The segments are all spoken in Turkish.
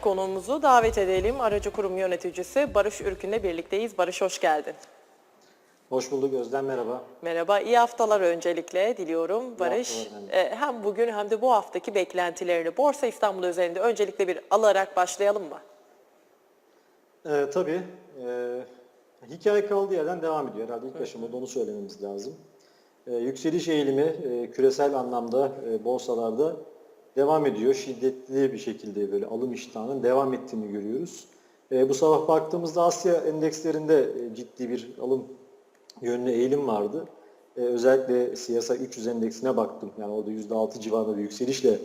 ilk konuğumuzu davet edelim. Aracı kurum yöneticisi Barış Ürkün'le birlikteyiz. Barış hoş geldin. Hoş bulduk Özlem merhaba. Merhaba, iyi haftalar öncelikle diliyorum Barış. Ee, Hem bugün hem de bu haftaki beklentilerini Borsa İstanbul üzerinde öncelikle bir alarak başlayalım mı? Ee, tabii e, hikaye kaldığı yerden devam ediyor. Herhalde ilk aşamada onu söylememiz lazım. Ee, yükseliş eğilimi e, küresel anlamda e, borsalarda devam ediyor. Şiddetli bir şekilde böyle alım iştahının devam ettiğini görüyoruz. E, bu sabah baktığımızda Asya endekslerinde e, ciddi bir alım yönlü eğilim vardı. E, özellikle CSI 300 endeksine baktım. Yani orada %6 civarında bir yükselişle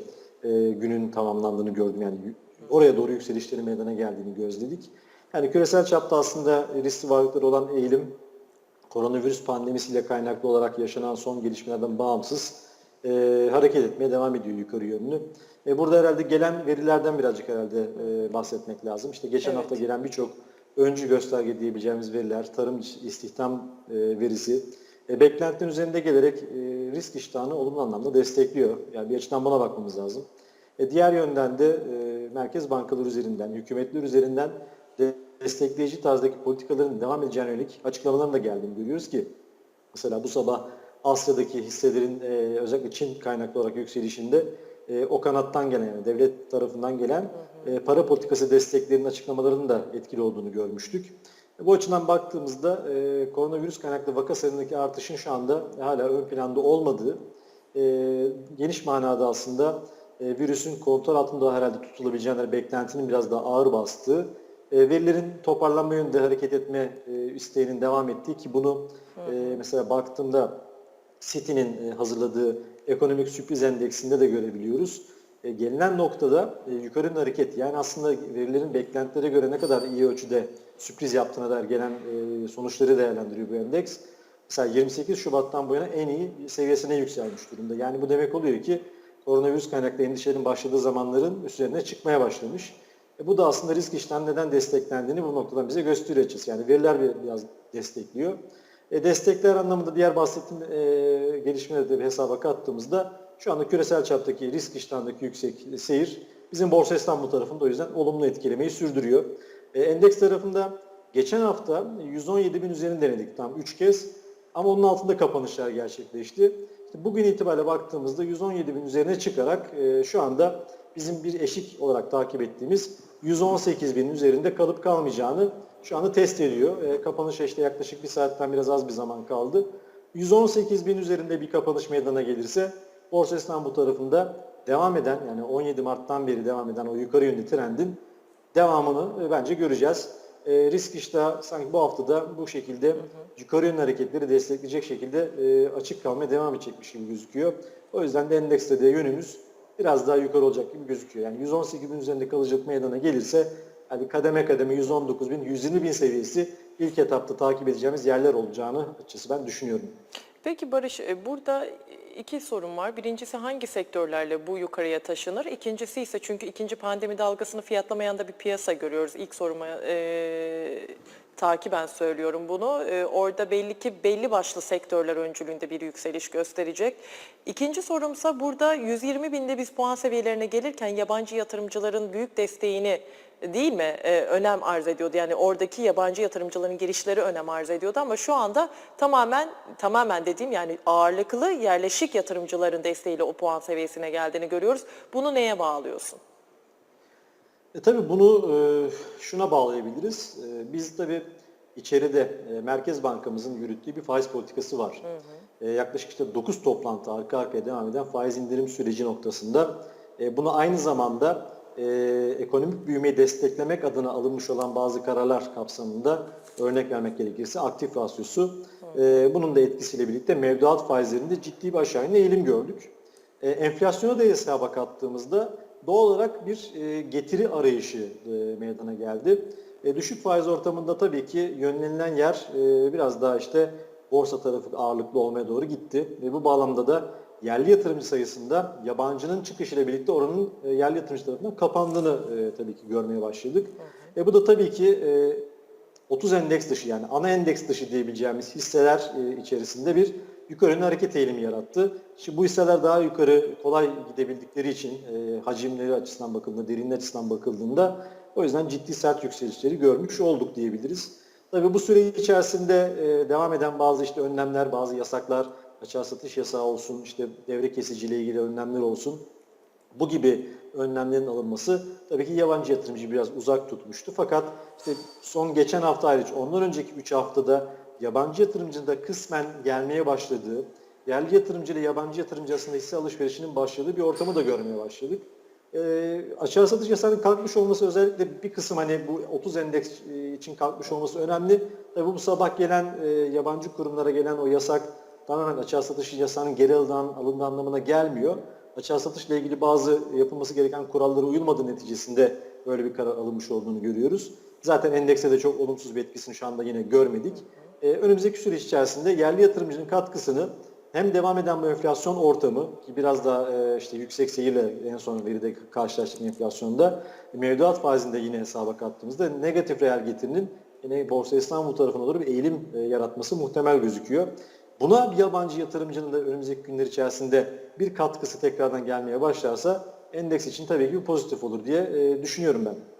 e, günün tamamlandığını gördüm. Yani oraya doğru yükselişlerin meydana geldiğini gözledik. Yani küresel çapta aslında riskli varlıkları olan eğilim koronavirüs pandemisiyle kaynaklı olarak yaşanan son gelişmelerden bağımsız e, hareket etmeye devam ediyor yukarı yönlü. E, burada herhalde gelen verilerden birazcık herhalde e, bahsetmek lazım. İşte geçen Evet. hafta gelen birçok öncü gösterge diyebileceğimiz veriler, tarım istihdam e, verisi e, beklentilerin üzerinde gelerek e, risk iştahını olumlu anlamda destekliyor. Yani bir açıdan buna bakmamız lazım. E, diğer yönden de e, merkez bankaları üzerinden, hükümetler üzerinden de destekleyici tarzdaki politikaların devam edeceğine yönelik açıklamaların da geldiğini görüyoruz ki mesela bu sabah Asya'daki hisselerin e, özellikle Çin kaynaklı olarak yükselişinde e, o kanattan gelen yani devlet tarafından gelen e, para politikası desteklerinin açıklamalarının da etkili olduğunu görmüştük. E, bu açıdan baktığımızda e, koronavirüs kaynaklı vaka sayısındaki artışın şu anda hala ön planda olmadığı e, geniş manada aslında e, virüsün kontrol altında herhalde tutulabileceğine beklentinin biraz daha ağır bastığı, e, verilerin toparlanma yönünde hareket etme e, isteğinin devam ettiği ki bunu e, mesela baktığımda City'nin e, hazırladığı ekonomik sürpriz endeksinde de görebiliyoruz. E, gelinen noktada e, yukarı yönlü hareket yani aslında verilerin beklentilere göre ne kadar iyi ölçüde sürpriz yaptığına dair gelen e, sonuçları değerlendiriyor bu endeks. Mesela 28 Şubat'tan bu yana en iyi seviyesine yükselmiş durumda. Yani bu demek oluyor ki koronavirüs kaynaklı endişelerin başladığı zamanların üzerine çıkmaya başlamış. E bu da aslında risk işten neden desteklendiğini bu noktadan bize açıkçası. Yani veriler bir- biraz destekliyor. E destekler anlamında diğer bahsettiğim e, gelişmeleri de hesaba kattığımızda şu anda küresel çaptaki risk iştahındaki yüksek seyir bizim Borsa İstanbul tarafında o yüzden olumlu etkilemeyi sürdürüyor. E, endeks tarafında geçen hafta 117 bin üzerinde denedik tam 3 kez ama onun altında kapanışlar gerçekleşti. İşte bugün itibariyle baktığımızda 117 bin üzerine çıkarak e, şu anda bizim bir eşik olarak takip ettiğimiz 118 binin üzerinde kalıp kalmayacağını şu anda test ediyor. E, kapanış işte yaklaşık bir saatten biraz az bir zaman kaldı. 118 bin üzerinde bir kapanış meydana gelirse Borsa İstanbul tarafında devam eden yani 17 Mart'tan beri devam eden o yukarı yönlü trendin devamını e, bence göreceğiz. E, risk iştahı sanki bu haftada bu şekilde yukarı yönlü hareketleri destekleyecek şekilde e, açık kalmaya devam edecekmiş gibi gözüküyor. O yüzden de endekste de yönümüz biraz daha yukarı olacak gibi gözüküyor. Yani 118 bin üzerinde kalıcılık meydana gelirse hani kademe kademe 119 bin, 120 bin seviyesi ilk etapta takip edeceğimiz yerler olacağını açıkçası ben düşünüyorum. Peki Barış, e, burada iki sorun var. Birincisi hangi sektörlerle bu yukarıya taşınır? İkincisi ise çünkü ikinci pandemi dalgasını fiyatlamayan da bir piyasa görüyoruz. İlk soruma e, takiben söylüyorum bunu. E, orada belli ki belli başlı sektörler öncülüğünde bir yükseliş gösterecek. İkinci sorumsa burada 120 binde biz puan seviyelerine gelirken yabancı yatırımcıların büyük desteğini değil mi e, önem arz ediyordu. Yani oradaki yabancı yatırımcıların girişleri önem arz ediyordu ama şu anda tamamen tamamen dediğim yani ağırlıklı yerleşik yatırımcıların desteğiyle o puan seviyesine geldiğini görüyoruz. Bunu neye bağlıyorsun? E tabii bunu e, şuna bağlayabiliriz. E, biz tabii içeride e, Merkez Bankamızın yürüttüğü bir faiz politikası var. E, yaklaşık işte 9 toplantı arka arkaya devam eden faiz indirim süreci noktasında e, bunu aynı zamanda e, ekonomik büyümeyi desteklemek adına alınmış olan bazı kararlar kapsamında örnek vermek gerekirse aktif rasyosu e, bunun da etkisiyle birlikte mevduat faizlerinde ciddi bir aşağı yönlü eğilim gördük. E, enflasyonu da hesaba kattığımızda doğal olarak bir e, getiri arayışı e, meydana geldi. E, düşük faiz ortamında tabii ki yönlenilen yer e, biraz daha işte borsa tarafı ağırlıklı olmaya doğru gitti. Ve bu bağlamda da yerli yatırımcı sayısında yabancının çıkışıyla birlikte oranın e, yerli yatırımcı tarafından kapandığını e, tabii ki görmeye başladık. E, bu da tabii ki e, 30 endeks dışı yani ana endeks dışı diyebileceğimiz hisseler e, içerisinde bir yukarı yönlü hareket eğilimi yarattı. Şimdi bu hisseler daha yukarı kolay gidebildikleri için e, hacimleri açısından bakıldığında, derinliği açısından bakıldığında o yüzden ciddi sert yükselişleri görmüş olduk diyebiliriz. Tabii bu süre içerisinde e, devam eden bazı işte önlemler, bazı yasaklar, açığa satış yasağı olsun, işte devre kesiciyle ilgili önlemler olsun. Bu gibi önlemlerin alınması tabii ki yabancı yatırımcı biraz uzak tutmuştu. Fakat işte son geçen hafta hariç ondan önceki 3 haftada yabancı yatırımcının da kısmen gelmeye başladığı, yerli yatırımcı ile yabancı yatırımcı arasında hisse alışverişinin başladığı bir ortamı da görmeye başladık. E, açığa satış yasağının kalkmış olması özellikle bir kısım hani bu 30 endeks e, için kalkmış olması önemli. Tabii bu sabah gelen e, yabancı kurumlara gelen o yasak tamamen açığa satış yasağının geri alınan, alındığı anlamına gelmiyor. Açığa satışla ilgili bazı yapılması gereken kurallara uyulmadığı neticesinde böyle bir karar alınmış olduğunu görüyoruz. Zaten endekse de çok olumsuz bir etkisini şu anda yine görmedik. Ee, önümüzdeki süreç içerisinde yerli yatırımcının katkısını hem devam eden bu enflasyon ortamı ki biraz daha e, işte yüksek seyirle en son veride karşılaştık enflasyonda mevduat faizinde yine hesaba kattığımızda negatif reel getirinin yine Borsa İstanbul tarafına doğru bir eğilim e, yaratması muhtemel gözüküyor. Buna bir yabancı yatırımcının da önümüzdeki günler içerisinde bir katkısı tekrardan gelmeye başlarsa endeks için tabii ki bir pozitif olur diye e, düşünüyorum ben.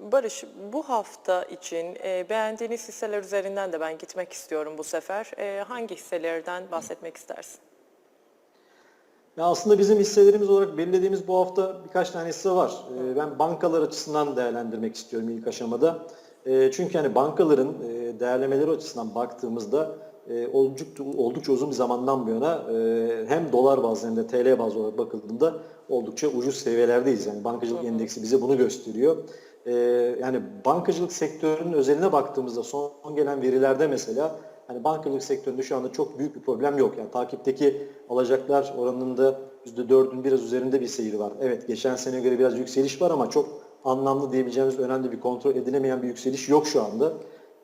Barış, bu hafta için e, beğendiğiniz hisseler üzerinden de ben gitmek istiyorum bu sefer. E, hangi hisselerden bahsetmek istersin? Ya aslında bizim hisselerimiz olarak belirlediğimiz bu hafta birkaç tane hisse var. Ee, Ben bankalar açısından değerlendirmek istiyorum ilk aşamada. Ee, Çünkü hani bankaların e, değerlemeleri açısından baktığımızda e, oldukça, oldukça uzun bir zamandan bu yana e, hem dolar bazlı hem de TL bazlı olarak bakıldığında oldukça ucuz seviyelerdeyiz. Yani bankacılık endeksi bize bunu gösteriyor. Ee, Yani bankacılık sektörünün özeline baktığımızda son gelen verilerde mesela Hani bankacılık sektöründe şu anda çok büyük bir problem yok. Yani takipteki alacaklar oranında %4'ün biraz üzerinde bir seyir var. Evet geçen seneye göre biraz yükseliş var ama çok anlamlı diyebileceğimiz önemli bir kontrol edilemeyen bir yükseliş yok şu anda.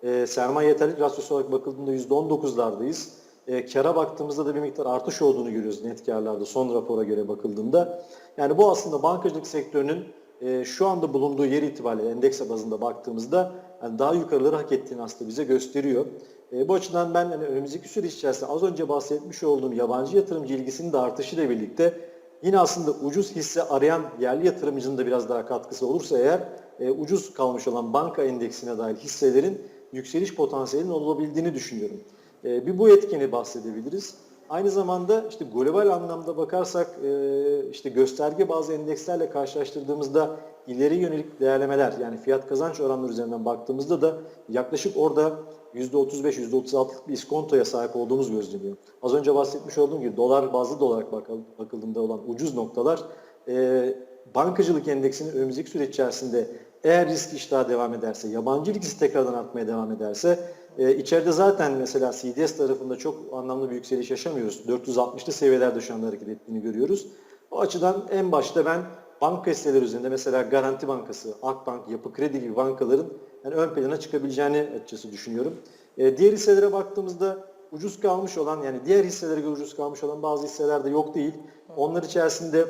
E, sermaye yeterlilik rasyosu olarak bakıldığında %19'lardayız. E, kara baktığımızda da bir miktar artış olduğunu görüyoruz net karlarda son rapora göre bakıldığında. Yani bu aslında bankacılık sektörünün e, şu anda bulunduğu yer itibariyle endeks bazında baktığımızda yani daha yukarıları hak ettiğini aslında bize gösteriyor. E, bu açıdan ben hani önümüzdeki süreç içerisinde az önce bahsetmiş olduğum yabancı yatırımcı ilgisinin de artışıyla birlikte yine aslında ucuz hisse arayan yerli yatırımcının da biraz daha katkısı olursa eğer e, ucuz kalmış olan banka endeksine dahil hisselerin yükseliş potansiyelinin olabildiğini düşünüyorum. E, bir bu etkeni bahsedebiliriz. Aynı zamanda işte global anlamda bakarsak e, işte gösterge bazı endekslerle karşılaştırdığımızda ileri yönelik değerlemeler yani fiyat kazanç oranları üzerinden baktığımızda da yaklaşık orada %35, %36'lık bir iskontoya sahip olduğumuz gözleniyor. Az önce bahsetmiş olduğum gibi dolar bazlı olarak bakıl- bakıldığında olan ucuz noktalar e, bankacılık endeksinin önümüzdeki süreç içerisinde eğer risk iştahı devam ederse, yabancı risk tekrardan artmaya devam ederse e, içeride zaten mesela CDS tarafında çok anlamlı bir yükseliş yaşamıyoruz. 460'lı seviyelerde şu anda hareket ettiğini görüyoruz. O açıdan en başta ben banka hisseleri üzerinde mesela Garanti Bankası, Akbank, Yapı Kredi gibi bankaların yani ön plana çıkabileceğini açıkçası düşünüyorum. E, diğer hisselere baktığımızda ucuz kalmış olan yani diğer hisselere göre ucuz kalmış olan bazı hisseler de yok değil. Onlar içerisinde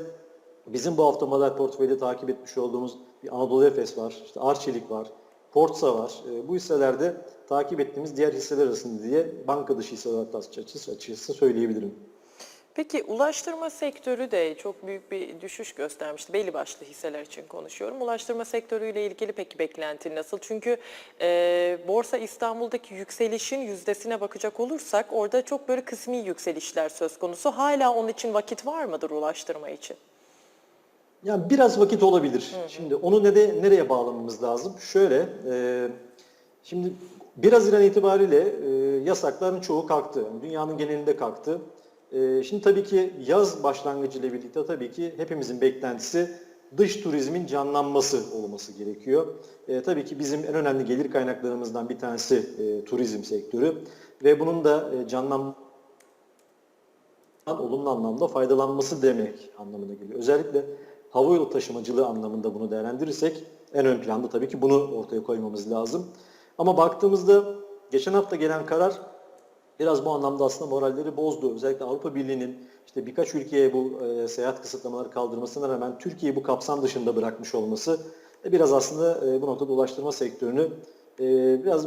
bizim bu hafta model portföyde takip etmiş olduğumuz bir Anadolu Efes var, işte Arçelik var, Portsa var. E, bu hisselerde takip ettiğimiz diğer hisseler arasında diye banka dışı hisseler açıkçası, açıkçası söyleyebilirim. Peki ulaştırma sektörü de çok büyük bir düşüş göstermişti. Belli başlı hisseler için konuşuyorum. Ulaştırma sektörüyle ilgili peki beklenti nasıl? Çünkü e, Borsa İstanbul'daki yükselişin yüzdesine bakacak olursak orada çok böyle kısmi yükselişler söz konusu. Hala onun için vakit var mıdır ulaştırma için? Yani biraz vakit olabilir. Şimdi onu ne de, nereye bağlamamız lazım? Şöyle, e, şimdi 1 Haziran itibariyle e, yasakların çoğu kalktı. Dünyanın genelinde kalktı. E, şimdi tabii ki yaz başlangıcı ile birlikte tabii ki hepimizin beklentisi dış turizmin canlanması olması gerekiyor. E, tabii ki bizim en önemli gelir kaynaklarımızdan bir tanesi e, turizm sektörü ve bunun da e, canlanması olumlu anlamda faydalanması demek anlamına geliyor. Özellikle havayolu taşımacılığı anlamında bunu değerlendirirsek en ön planda tabii ki bunu ortaya koymamız lazım. Ama baktığımızda geçen hafta gelen karar biraz bu anlamda aslında moralleri bozdu. Özellikle Avrupa Birliği'nin işte birkaç ülkeye bu e, seyahat kısıtlamaları kaldırmasına rağmen Türkiye'yi bu kapsam dışında bırakmış olması e, biraz aslında e, bu noktada ulaştırma sektörünü e, biraz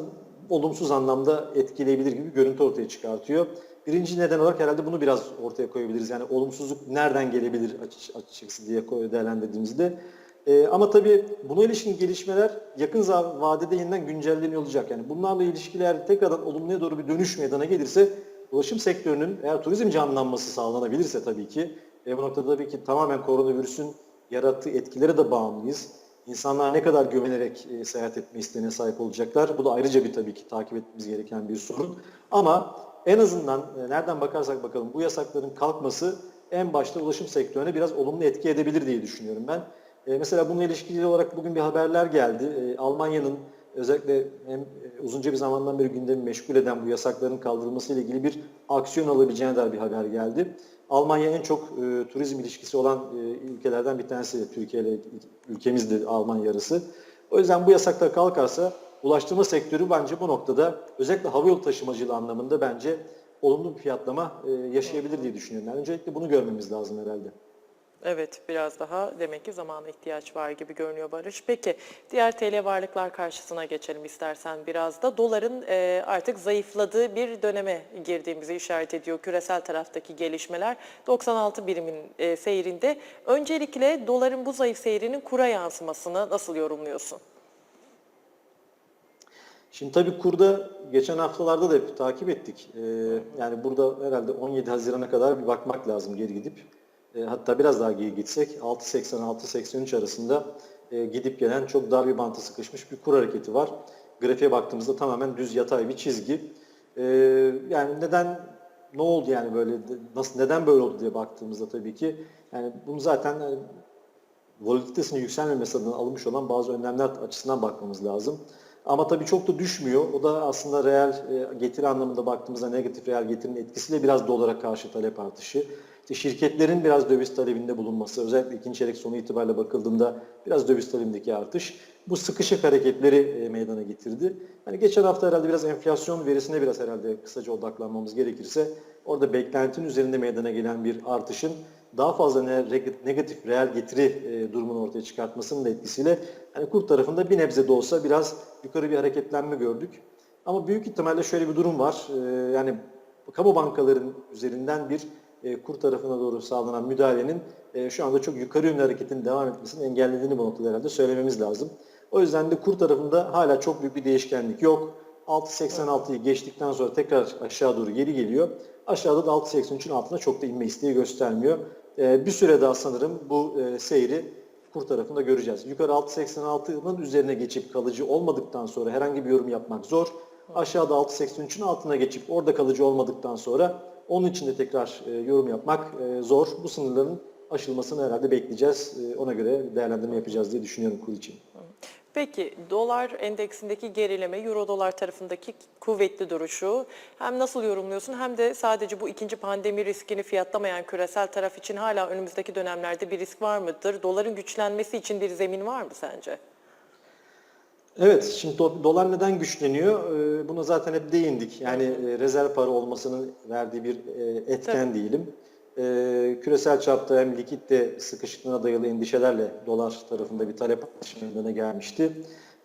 olumsuz anlamda etkileyebilir gibi görüntü ortaya çıkartıyor. Birinci neden olarak herhalde bunu biraz ortaya koyabiliriz. Yani olumsuzluk nereden gelebilir açı- açıkçası diye değerlendirdiğimizde. Ee, ama tabii buna ilişkin gelişmeler yakın vadede yeniden güncelleniyor olacak. Yani bunlarla ilişkiler tekrardan olumluya doğru bir dönüş meydana gelirse ulaşım sektörünün eğer turizm canlanması sağlanabilirse tabii ki e, bu noktada tabii ki tamamen koronavirüsün yarattığı etkilere de bağımlıyız. İnsanlar ne kadar güvenerek e, seyahat etme isteğine sahip olacaklar. Bu da ayrıca bir tabii ki takip etmemiz gereken bir sorun. Ama en azından e, nereden bakarsak bakalım bu yasakların kalkması en başta ulaşım sektörüne biraz olumlu etki edebilir diye düşünüyorum ben. E, mesela bununla ilişkili olarak bugün bir haberler geldi. E, Almanya'nın özellikle hem uzunca bir zamandan beri gündemi meşgul eden bu yasakların kaldırılması ile ilgili bir aksiyon alabileceğine dair bir haber geldi. Almanya en çok e, turizm ilişkisi olan e, ülkelerden bir tanesi. Türkiye ile ülkemiz de Alman yarısı. O yüzden bu yasaklar kalkarsa ulaştırma sektörü bence bu noktada özellikle havayolu taşımacılığı anlamında bence olumlu bir fiyatlama e, yaşayabilir diye düşünüyorum. Yani öncelikle bunu görmemiz lazım herhalde. Evet, biraz daha demek ki zamana ihtiyaç var gibi görünüyor Barış. Peki, diğer TL varlıklar karşısına geçelim istersen biraz da. Doların e, artık zayıfladığı bir döneme girdiğimizi işaret ediyor küresel taraftaki gelişmeler. 96 birimin e, seyrinde. Öncelikle doların bu zayıf seyrinin kura yansımasını nasıl yorumluyorsun? Şimdi tabii kurda geçen haftalarda da hep takip ettik. Ee, yani burada herhalde 17 Haziran'a kadar bir bakmak lazım geri gidip. Ee, hatta biraz daha geri gitsek 6.80-6.83 arasında e, gidip gelen çok dar bir banta sıkışmış bir kur hareketi var. Grafiğe baktığımızda tamamen düz yatay bir çizgi. Ee, yani neden ne oldu yani böyle nasıl neden böyle oldu diye baktığımızda tabii ki yani bunu zaten yani volatilitesinin yükselmemesi adına alınmış olan bazı önlemler açısından bakmamız lazım. Ama tabii çok da düşmüyor. O da aslında reel e, getiri anlamında baktığımızda negatif reel getirinin etkisiyle biraz dolara karşı talep artışı. İşte şirketlerin biraz döviz talebinde bulunması, özellikle ikinci çeyrek sonu itibariyle bakıldığında biraz döviz talebindeki artış bu sıkışık hareketleri e, meydana getirdi. Hani geçen hafta herhalde biraz enflasyon verisine biraz herhalde kısaca odaklanmamız gerekirse orada beklentinin üzerinde meydana gelen bir artışın daha fazla ne- negatif reel getiri e, durumunu ortaya çıkartmasının da etkisiyle hani kur tarafında bir nebze de olsa biraz yukarı bir hareketlenme gördük. Ama büyük ihtimalle şöyle bir durum var. E, yani kamu bankaların üzerinden bir e, kur tarafına doğru sağlanan müdahalenin e, şu anda çok yukarı yönlü hareketin devam etmesini engellediğini bu noktada herhalde söylememiz lazım. O yüzden de kur tarafında hala çok büyük bir değişkenlik yok. 6.86'yı geçtikten sonra tekrar aşağı doğru geri geliyor. Aşağıda da 6.83'ün altına çok da inme isteği göstermiyor. Ee, bir süre daha sanırım bu e, seyri kur tarafında göreceğiz. Yukarı 6.86'nın üzerine geçip kalıcı olmadıktan sonra herhangi bir yorum yapmak zor. Aşağıda 6.83'ün altına geçip orada kalıcı olmadıktan sonra onun için de tekrar e, yorum yapmak e, zor. Bu sınırların aşılmasını herhalde bekleyeceğiz. Ona göre değerlendirme yapacağız diye düşünüyorum kur için. Peki dolar endeksindeki gerileme, euro dolar tarafındaki kuvvetli duruşu hem nasıl yorumluyorsun hem de sadece bu ikinci pandemi riskini fiyatlamayan küresel taraf için hala önümüzdeki dönemlerde bir risk var mıdır? Doların güçlenmesi için bir zemin var mı sence? Evet, şimdi do- dolar neden güçleniyor? Ee, Buna zaten hep değindik. Yani e, rezerv para olmasının verdiği bir e, etken diyelim. Ee, Küresel çapta hem likitte sıkışıklığına dayalı endişelerle dolar tarafında bir talep artışı meydana gelmişti.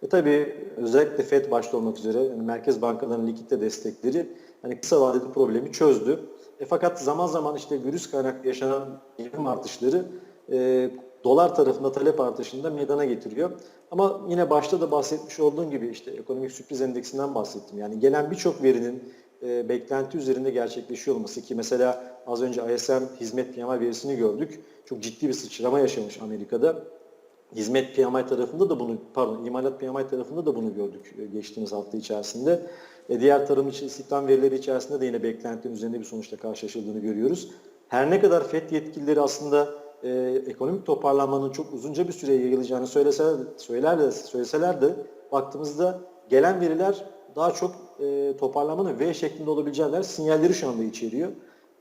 Ve tabii özellikle FED başta olmak üzere yani merkez bankalarının likitte destekleri hani kısa vadeli problemi çözdü. E, fakat zaman zaman işte virüs kaynaklı yaşanan eğilim artışları e, dolar tarafında talep artışında meydana getiriyor. Ama yine başta da bahsetmiş olduğum gibi işte ekonomik sürpriz endeksinden bahsettim. Yani gelen birçok verinin e, beklenti üzerinde gerçekleşiyor olması ki mesela az önce ISM hizmet PMI verisini gördük. Çok ciddi bir sıçrama yaşamış Amerika'da. Hizmet PMI tarafında da bunu, pardon imalat PMI tarafında da bunu gördük e, geçtiğimiz hafta içerisinde. E, diğer tarım içi istihdam verileri içerisinde de yine beklentinin üzerinde bir sonuçla karşılaşıldığını görüyoruz. Her ne kadar FED yetkilileri aslında e, ekonomik toparlanmanın çok uzunca bir süreye yayılacağını söyleseler, söyler de, söyleseler de baktığımızda gelen veriler daha çok e, toparlanmanın V şeklinde olabileceğine sinyalleri şu anda içeriyor.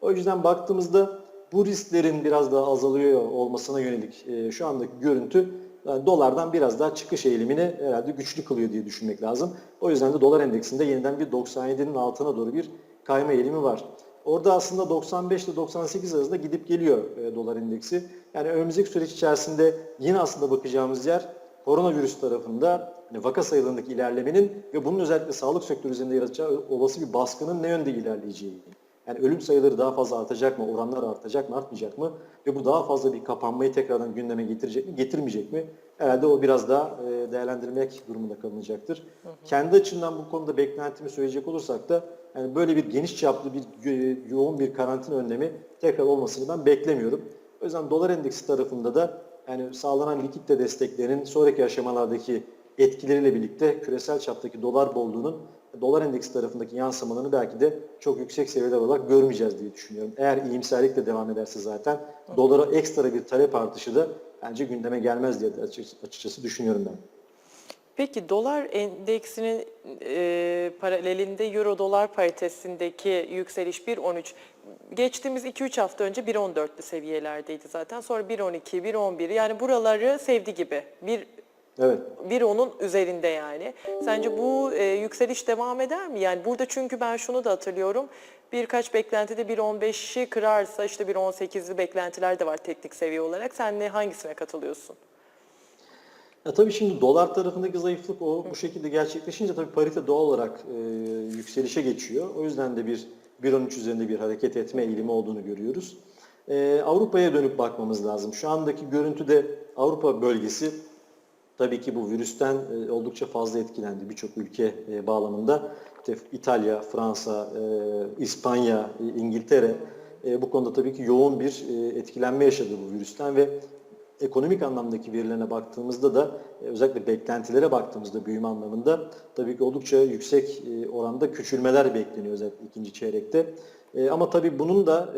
O yüzden baktığımızda bu risklerin biraz daha azalıyor olmasına yönelik e, şu andaki görüntü yani dolardan biraz daha çıkış eğilimini herhalde güçlü kılıyor diye düşünmek lazım. O yüzden de dolar endeksinde yeniden bir 97'nin altına doğru bir kayma eğilimi var. Orada aslında 95 ile 98 arasında gidip geliyor e, dolar endeksi. Yani önümüzdeki süreç içerisinde yine aslında bakacağımız yer koronavirüs tarafında vaka sayılarındaki ilerlemenin ve bunun özellikle sağlık sektörü üzerinde yaratacağı olası bir baskının ne yönde ilerleyeceği. Yani ölüm sayıları daha fazla artacak mı, oranlar artacak mı, artmayacak mı ve bu daha fazla bir kapanmayı tekrardan gündeme getirecek mi, getirmeyecek mi? Herhalde o biraz daha e, değerlendirmek durumunda kalınacaktır. Kendi açımdan bu konuda beklentimi söyleyecek olursak da yani böyle bir geniş çaplı bir yo- yoğun bir karantina önlemi tekrar olmasını ben beklemiyorum. O yüzden dolar endeksi tarafında da yani sağlanan likitte desteklerin sonraki aşamalardaki etkileriyle birlikte küresel çaptaki dolar bolluğunun dolar endeksi tarafındaki yansımalarını belki de çok yüksek seviyeler olarak görmeyeceğiz diye düşünüyorum. Eğer iyimserlikle devam ederse zaten dolara ekstra bir talep artışı da bence gündeme gelmez diye açıkçası, düşünüyorum ben. Peki dolar endeksinin e, paralelinde euro dolar paritesindeki yükseliş 1.13 geçtiğimiz 2-3 hafta önce 1.14'lü seviyelerdeydi zaten. Sonra 1.12, 1.11 yani buraları sevdi gibi. Evet. bir onun üzerinde yani. Sence bu e, yükseliş devam eder mi? Yani burada çünkü ben şunu da hatırlıyorum. Birkaç beklentide 1.15'i kırarsa işte 1.18'li beklentiler de var teknik seviye olarak. Sen ne hangisine katılıyorsun? Ya tabii şimdi dolar tarafındaki zayıflık o bu şekilde gerçekleşince tabii parite doğal olarak e, yükselişe geçiyor. O yüzden de bir 1.13 üzerinde bir hareket etme eğilimi olduğunu görüyoruz. E, Avrupa'ya dönüp bakmamız lazım. Şu andaki görüntüde Avrupa bölgesi tabii ki bu virüsten e, oldukça fazla etkilendi birçok ülke e, bağlamında. İşte İtalya, Fransa, e, İspanya, İngiltere bu konuda tabii ki yoğun bir etkilenme yaşadı bu virüsten ve ekonomik anlamdaki verilerine baktığımızda da özellikle beklentilere baktığımızda büyüme anlamında tabii ki oldukça yüksek oranda küçülmeler bekleniyor özellikle ikinci çeyrekte. Ama tabii bunun da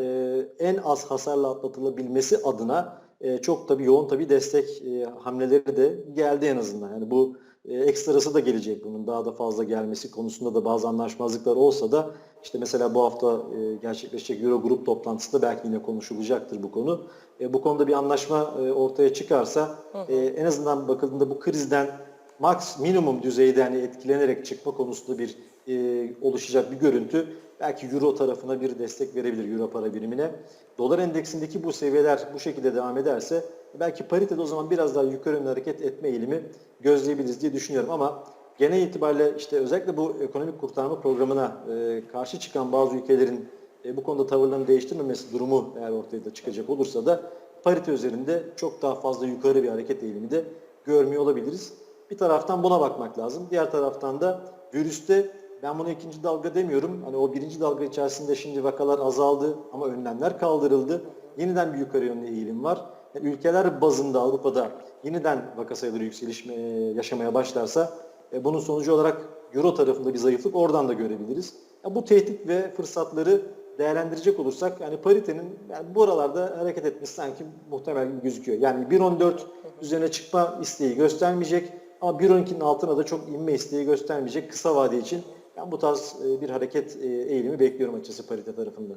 en az hasarla atlatılabilmesi adına e, çok tabii yoğun tabii destek e, hamleleri de geldi en azından. Yani bu e, ekstrası da gelecek bunun daha da fazla gelmesi konusunda da bazı anlaşmazlıklar olsa da işte mesela bu hafta e, gerçekleşecek Euro Grup toplantısında belki yine konuşulacaktır bu konu. E, bu konuda bir anlaşma e, ortaya çıkarsa e, en azından bakıldığında bu krizden max minimum düzeyde hani etkilenerek çıkma konusunda bir e, oluşacak bir görüntü belki euro tarafına bir destek verebilir euro para birimine. Dolar endeksindeki bu seviyeler bu şekilde devam ederse belki paritede o zaman biraz daha yukarı yönlü hareket etme eğilimi gözleyebiliriz diye düşünüyorum ama genel itibariyle işte özellikle bu ekonomik kurtarma programına e, karşı çıkan bazı ülkelerin e, bu konuda tavırlarını değiştirmemesi durumu eğer ortaya da çıkacak olursa da parite üzerinde çok daha fazla yukarı bir hareket eğilimi de görmüyor olabiliriz. Bir taraftan buna bakmak lazım. Diğer taraftan da virüste ben bunu ikinci dalga demiyorum. Hani o birinci dalga içerisinde şimdi vakalar azaldı ama önlemler kaldırıldı. Yeniden bir yukarı yönlü eğilim var. Yani ülkeler bazında Avrupa'da yeniden vaka sayıları yükseliş e, yaşamaya başlarsa e, bunun sonucu olarak Euro tarafında bir zayıflık oradan da görebiliriz. Ya bu tehdit ve fırsatları değerlendirecek olursak yani paritenin yani bu aralarda hareket etmesi sanki muhtemel gibi gözüküyor. Yani 1.14 üzerine çıkma isteği göstermeyecek ama 1.12'nin altına da çok inme isteği göstermeyecek kısa vade için ben bu tarz e, bir hareket e, eğilimi bekliyorum açıkçası parite tarafında.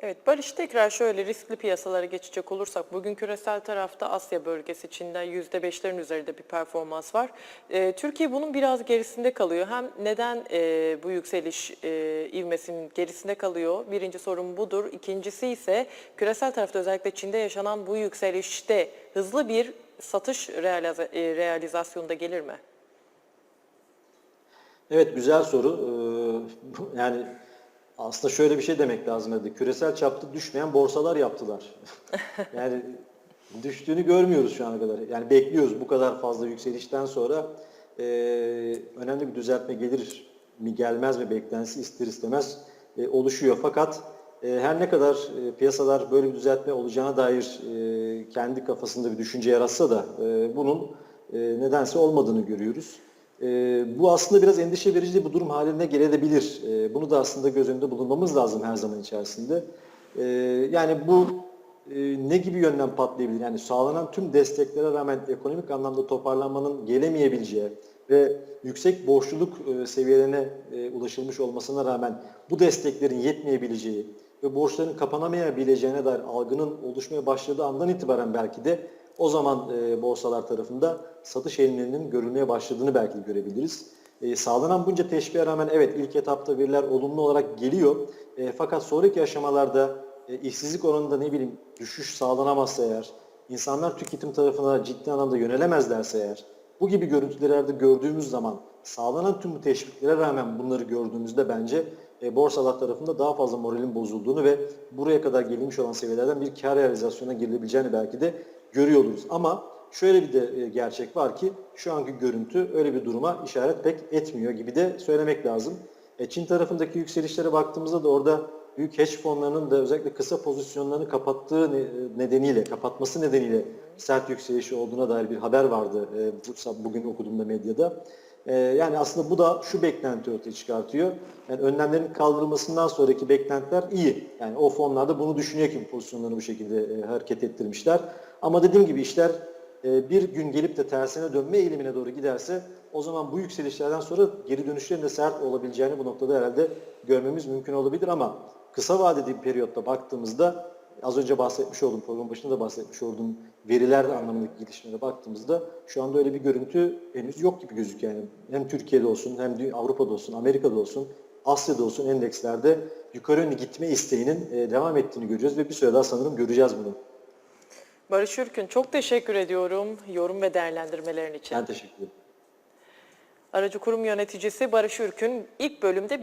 Evet Barış tekrar şöyle riskli piyasalara geçecek olursak bugün küresel tarafta Asya bölgesi içinde %5'lerin üzerinde bir performans var. Ee, Türkiye bunun biraz gerisinde kalıyor. Hem neden e, bu yükseliş e, ivmesinin gerisinde kalıyor? Birinci sorun budur. İkincisi ise küresel tarafta özellikle Çin'de yaşanan bu yükselişte hızlı bir satış realiza- e, realizasyonda gelir mi? Evet güzel soru. Ee, yani aslında şöyle bir şey demek lazım. Dedi. Küresel çapta düşmeyen borsalar yaptılar. yani düştüğünü görmüyoruz şu ana kadar. Yani bekliyoruz bu kadar fazla yükselişten sonra e, önemli bir düzeltme gelir mi gelmez mi beklentisi ister istemez e, oluşuyor. Fakat e, her ne kadar e, piyasalar böyle bir düzeltme olacağına dair e, kendi kafasında bir düşünce yaratsa da e, bunun e, nedense olmadığını görüyoruz. E, bu aslında biraz endişe verici bir durum haline gelebilir. E, bunu da aslında göz önünde bulundurmamız lazım her zaman içerisinde. E, yani bu e, ne gibi yönden patlayabilir? Yani sağlanan tüm desteklere rağmen ekonomik anlamda toparlanmanın gelemeyebileceği ve yüksek borçluluk e, seviyelerine e, ulaşılmış olmasına rağmen bu desteklerin yetmeyebileceği ve borçların kapanamayabileceğine dair algının oluşmaya başladığı andan itibaren belki de o zaman e, borsalar tarafında satış eğilimlerinin görülmeye başladığını belki görebiliriz. E, sağlanan bunca teşbihe rağmen evet ilk etapta veriler olumlu olarak geliyor. E, fakat sonraki aşamalarda e, işsizlik oranında ne bileyim düşüş sağlanamazsa eğer, insanlar tüketim tarafına ciddi anlamda yönelemezlerse eğer, bu gibi görüntülerde gördüğümüz zaman sağlanan tüm bu teşviklere rağmen bunları gördüğümüzde bence e, borsalar tarafında daha fazla moralin bozulduğunu ve buraya kadar gelinmiş olan seviyelerden bir kar realizasyonuna girilebileceğini belki de görüyor oluruz. Ama şöyle bir de e, gerçek var ki şu anki görüntü öyle bir duruma işaret pek etmiyor gibi de söylemek lazım. E, Çin tarafındaki yükselişlere baktığımızda da orada büyük hedge fonlarının da özellikle kısa pozisyonlarını kapattığı ne- nedeniyle, kapatması nedeniyle sert yükselişi olduğuna dair bir haber vardı e, bu- bugün okuduğumda medyada. E, Yani aslında bu da şu beklenti ortaya çıkartıyor. Yani önlemlerin kaldırılmasından sonraki beklentiler iyi. Yani o fonlar da bunu düşünüyor ki pozisyonlarını bu şekilde e, hareket ettirmişler. Ama dediğim gibi işler e, bir gün gelip de tersine dönme eğilimine doğru giderse o zaman bu yükselişlerden sonra geri dönüşlerin de sert olabileceğini bu noktada herhalde görmemiz mümkün olabilir ama kısa vadeli bir periyotta baktığımızda az önce bahsetmiş olduğum program başında da bahsetmiş olduğum veriler anlamındaki gelişmelere baktığımızda şu anda öyle bir görüntü henüz yok gibi gözüküyor. Yani hem Türkiye'de olsun hem Avrupa'da olsun, Amerika'da olsun, Asya'da olsun endekslerde yukarı yönlü gitme isteğinin e, devam ettiğini göreceğiz ve bir süre daha sanırım göreceğiz bunu. Barış Ürkün çok teşekkür ediyorum yorum ve değerlendirmelerin için. Ben teşekkür ederim. Aracı kurum yöneticisi Barış Ürkün ilk bölümde bir